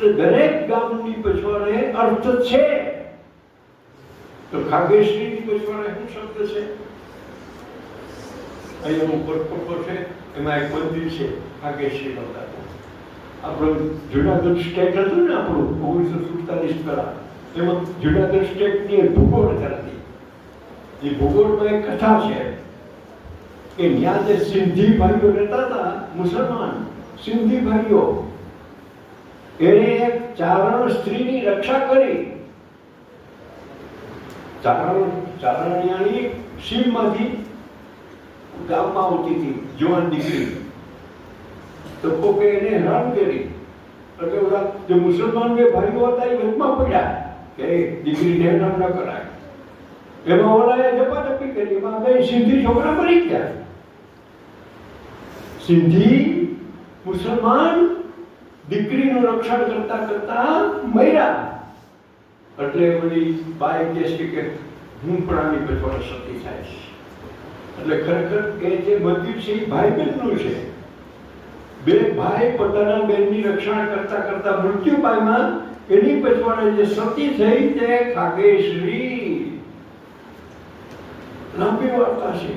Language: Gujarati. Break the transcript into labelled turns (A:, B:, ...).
A: દરેક ગામની પછવાડે અર્થ છે? તો ખાગેશ્રીની પછવાડે શું શબ્દ છે? અહીંયા ઉપર પપ્પો છે, એમાં એક મંદિર છે ખાગેશ્રી માતાનું આપણું જુનાગઢ સ્ટેટ હતું ને આપણું, ઓગણીસો સુડતાલીસ પહેલા. એમાં જુનાગઢ સ્ટેટની ભૂગોળ કરતી એ ભૂગોળમાં એક કથા છે. કે ત્યાં જે સિંધી ભાઈઓ રહેતા હતા, મુસલમાન સિંધી ભાઈઓ એણે એક ચારણ સ્ત્રીની રક્ષા કરી. ચારણ ચારણિયાની સીમમાંથી ગામમાં આવતી હતી, જુવાન દીકરી. તો કોકે એને હેરાન કરી. એટલે ઓલા જે મુસલમાન બે ભાઈઓ હતા એ વચમાં પડ્યા કે દીકરીને હેરાન ન કરાય. એમાં ઓલાએ ઝપાઝપી કરી. એમાં બે સિંધી છોકરા મરી ગયા. સિંધી, મુસલમાન દીકરીનું રક્ષણ કરતા કરતા મર્યા. એટલે બધી બાઈ કહે છે કે હું પણ આની પછવાડે સતી થાય એટલે ખરેખર એ જે મંદિર છે એ ભાઈ બહેનનું છે. બે ભાઈ પોતાના બહેનની રક્ષણ કરતા કરતા મૃત્યુ પામ્યા. એની પછવાડે જે સતી થઈ તે ખાગેશ્રી લાંબી વાર્તા છે.